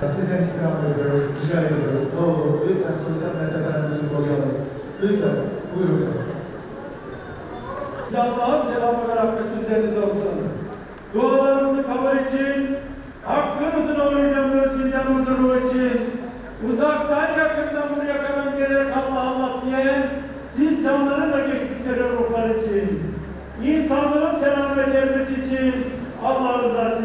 Sizden istirham ediyoruz, rica ediyoruz. Ne olur lütfen sosyal mesafelerimizi koruyalım. Lütfen, buyurun. Allah'ın selamı ve rahmeti üzerinize olsun. Dualarımızı kabul için, hakkınızın oynayacağımız günyanımızın ruhu için, uzaktan yakından buraya kadar gelerek Allah Allah diyen, siz canların da geçmişleri ruhlar için, insanlığın selamet ermesi için Allah rızası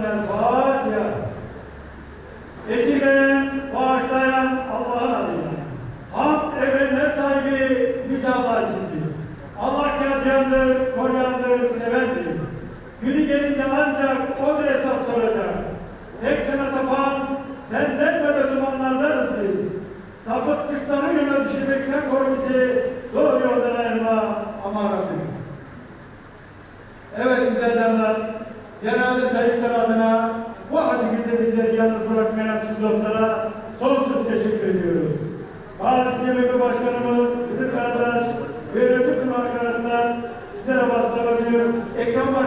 Yaratıyandır, koruyandır, sevendir. Günü gelince ancak o bir hesap soracak. Tek sana tapan, senden böyle dumanlardanız biz. Sapıtmışları yöne düşürmekten koru doğru yoldan ayırma aman Rabbimiz. Evet güzel canlar, cenaze sahipleri adına bu acı günde bizleri yalnız bırakmayan siz dostlara sonsuz teşekkür ediyoruz. Bazı Cemil Başkanımız, Müdür they come